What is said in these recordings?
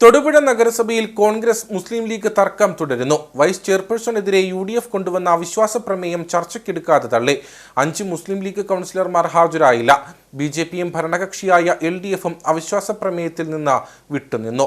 തൊടുപുഴ നഗരസഭയിൽ കോൺഗ്രസ് മുസ്ലിം ലീഗ് തർക്കം തുടരുന്നു. വൈസ് ചെയർപേഴ്സണെതിരെ യു ഡി എഫ് കൊണ്ടുവന്ന അവിശ്വാസ പ്രമേയം ചർച്ചയ്ക്കെടുക്കാതെ തള്ളി. അഞ്ച് മുസ്ലിം ലീഗ് കൗൺസിലർമാർ ഹാജരായില്ല. ബി ജെ പിയും ഭരണകക്ഷിയായ എൽ ഡി എഫും അവിശ്വാസ പ്രമേയത്തിൽ നിന്ന് വിട്ടുനിന്നു.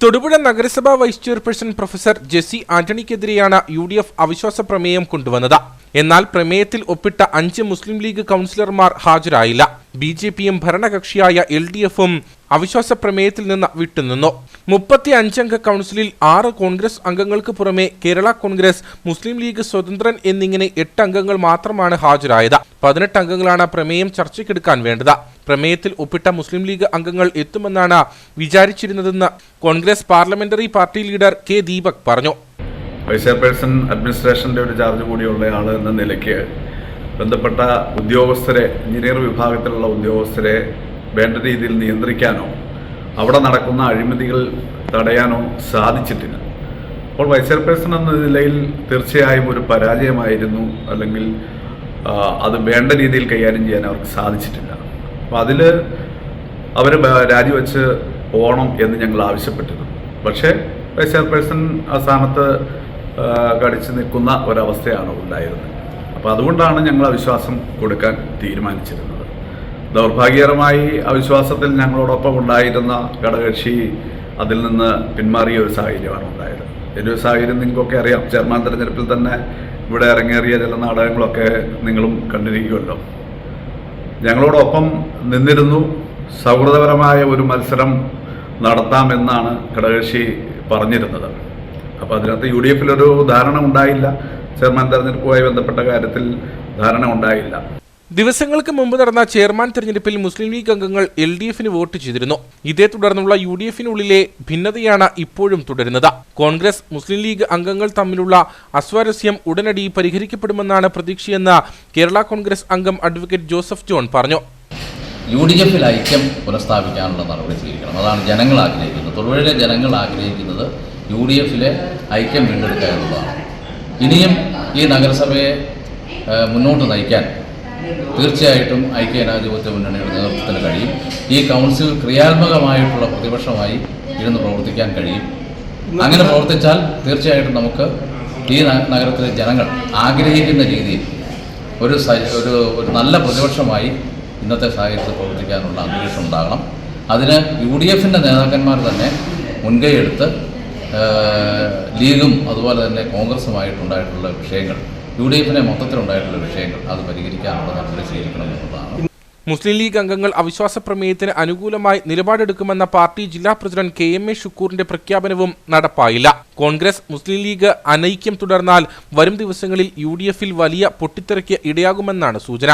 തൊടുപുഴ നഗരസഭാ വൈസ് ചെയർപേഴ്സൺ പ്രൊഫസർ ജെസി ആന്റണിക്കെതിരെയാണ് യു ഡി എഫ് അവിശ്വാസ പ്രമേയം കൊണ്ടുവന്നത്. എന്നാൽ പ്രമേയത്തിൽ ഒപ്പിട്ട അഞ്ച് മുസ്ലിം ലീഗ് കൗൺസിലർമാർ ഹാജരായില്ല. ബി ജെ പിയും ഭരണകക്ഷിയായ എൽ ഡി എഫും അവിശ്വാസ പ്രമേയത്തിൽ നിന്ന് വിട്ടുനിന്നു. മുപ്പത്തി അഞ്ചംഗ കൗൺസിലിൽ ആറ് കോൺഗ്രസ് അംഗങ്ങൾക്ക് പുറമെ കേരള കോൺഗ്രസ് മുസ്ലിം ലീഗ് സ്വതന്ത്രൻ എന്നിങ്ങനെ എട്ട് അംഗങ്ങൾ മാത്രമാണ് ഹാജരായത്. പതിനെട്ട് അംഗങ്ങളാണ് പ്രമേയം ചർച്ചയ്ക്കെടുക്കാൻ വേണ്ടത്. പ്രമേയത്തിൽ ഒപ്പിട്ട മുസ്ലിം ലീഗ് അംഗങ്ങൾ എത്തുമെന്നാണ് വിചാരിച്ചിരുന്നതെന്ന് Congress parliamentary party leader K Deepak പറഞ്ഞു. വൈസ് ചെയർപേഴ്സൺ അഡ്മിനിസ്ട്രേഷന്റെ ഒരു ചാർജ് കൂടിയുള്ള ആൾ എന്ന നിലയ്ക്ക് ബന്ധപ്പെട്ട ഉദ്യോഗസ്ഥരെ എഞ്ചിനീയർ വിഭാഗത്തിലുള്ള ഉദ്യോഗസ്ഥരെ വേണ്ട രീതിയിൽ നിയന്ത്രിക്കാനോ അവിടെ നടക്കുന്ന അഴിമതികൾ തടയാനോ സാധിച്ചിട്ടില്ല. അപ്പോൾ വൈസ് ചെയർപേഴ്സൺ എന്ന നിലയിൽ തീർച്ചയായും ഒരു പരാജയമായിരുന്നു അല്ലെങ്കിൽ അത് വേണ്ട രീതിയിൽ കൈകാര്യം ചെയ്യാൻ അവർക്ക് സാധിച്ചിട്ടില്ല. അപ്പോൾ അതിൽ അവർ രാജിവെച്ച് പോകണം എന്ന് ഞങ്ങൾ ആവശ്യപ്പെട്ടിരുന്നു പക്ഷേ വൈസ് ചെയർപേഴ്സൺ ആ സ്ഥാനത്ത് കടിച്ചു നിൽക്കുന്ന ഒരവസ്ഥയാണ് ഉണ്ടായിരുന്നത്. അപ്പോൾ അതുകൊണ്ടാണ് ഞങ്ങൾ അവിശ്വാസം കൊടുക്കാൻ തീരുമാനിച്ചിരുന്നത്. ദൗർഭാഗ്യകരമായി അവിശ്വാസത്തിൽ ഞങ്ങളോടൊപ്പം ഉണ്ടായിരുന്ന ഘടകകക്ഷി അതിൽ നിന്ന് പിന്മാറിയ ഒരു സാഹചര്യമാണ് ഉണ്ടായത്. ഈ ഒരു സാഹചര്യം നിങ്ങൾക്കൊക്കെ അറിയാം. ചെയർമാൻ തെരഞ്ഞെടുപ്പിൽ തന്നെ ഇവിടെ ഇറങ്ങേറിയ ചില നാടകങ്ങളൊക്കെ നിങ്ങളും കണ്ടിരിക്കുമല്ലോ. ഞങ്ങളോടൊപ്പം നിന്നിരുന്നു. സൗഹൃദപരമായ ഒരു മത്സരം നടത്താമെന്നാണ് ഘടകകക്ഷി പറഞ്ഞിരുന്നത്. അപ്പോൾ അതിനകത്ത് യു ഡി എഫിലൊരു ധാരണ ഉണ്ടായില്ല. ചെയർമാൻ തെരഞ്ഞെടുപ്പുമായി ബന്ധപ്പെട്ട കാര്യത്തിൽ ധാരണ ഉണ്ടായില്ല. ദിവസങ്ങൾക്ക് മുമ്പ് നടന്ന ചെയർമാൻ തെരഞ്ഞെടുപ്പിൽ മുസ്ലിം ലീഗ് അംഗങ്ങൾ എൽ ഡി എഫിന് വോട്ട് ചെയ്തിരുന്നു. ഇതേ തുടർന്നുള്ള യു ഡി എഫിനുള്ളിലെ ഭിന്നതയാണ് ഇപ്പോഴും തുടരുന്നത്. കോൺഗ്രസ് മുസ്ലിം ലീഗ് അംഗങ്ങൾ തമ്മിലുള്ള അസ്വാരസ്യം ഉടനടി പരിഹരിക്കപ്പെടുമെന്നാണ് പ്രതീക്ഷയെന്ന് കേരള കോൺഗ്രസ് അംഗം അഡ്വക്കേറ്റ് ജോസഫ് ജോൺ പറഞ്ഞു. യു ഡി എഫിൽ ഐക്യം പുനഃസ്ഥാപിക്കാനുള്ള നടപടി സ്വീകരിക്കണം. അതാണ് ജനങ്ങൾ ആഗ്രഹിക്കുന്നത്. തൊഴിലെ ജനങ്ങൾ ആഗ്രഹിക്കുന്നത് യു ഡി എഫിലെ ഐക്യം വീണ്ടെടുക്കുക എന്നുള്ളതാണ് ഇനിയും ഈ നഗരസഭയെ മുന്നോട്ട് നയിക്കാൻ തീർച്ചയായിട്ടും ഐക്യ ജനാധിപത്യ മുന്നണിയുടെ നേതൃത്വത്തിന് കഴിയും. ഈ കൗൺസിൽ ക്രിയാത്മകമായിട്ടുള്ള പ്രതിപക്ഷമായി ഇരുന്ന് പ്രവർത്തിക്കാൻ കഴിയും. അങ്ങനെ പ്രവർത്തിച്ചാൽ തീർച്ചയായിട്ടും നമുക്ക് ഈ നഗരത്തിലെ ജനങ്ങൾ ആഗ്രഹിക്കുന്ന രീതിയിൽ ഒരു ഒരു ഒരു നല്ല പ്രതിപക്ഷമായി ഇന്നത്തെ സാഹചര്യത്തിൽ പ്രവർത്തിക്കാനുള്ള അന്തരീക്ഷം ഉണ്ടാകണം. അതിന് യു ഡി എഫിന്റെ നേതാക്കന്മാർ തന്നെ മുൻകൈയെടുത്ത് ലീഗും അതുപോലെ തന്നെ കോൺഗ്രസുമായിട്ടുണ്ടായിട്ടുള്ള വിഷയങ്ങൾ യു ഡി എഫിനെ മൊത്തത്തിലുണ്ടായിട്ടുള്ള വിഷയങ്ങൾ അത് പരിഹരിക്കാനുള്ള നടപടി സ്വീകരിക്കണം എന്നുള്ളതാണ്. മുസ്ലിം ലീഗ് അംഗങ്ങൾ അവിശ്വാസ പ്രമേയത്തിന് അനുകൂലമായി നിലപാടെടുക്കുമെന്ന പാർട്ടി ജില്ലാ പ്രസിഡന്റ് കെ എം എ ഷുക്കൂറിന്റെ പ്രഖ്യാപനവും നടപ്പായില്ല. കോൺഗ്രസ് മുസ്ലിം ലീഗ് അനൈക്യം തുടർന്നാൽ വരും ദിവസങ്ങളിൽ യു വലിയ പൊട്ടിത്തെറിക്ക് ഇടയാകുമെന്നാണ് സൂചന.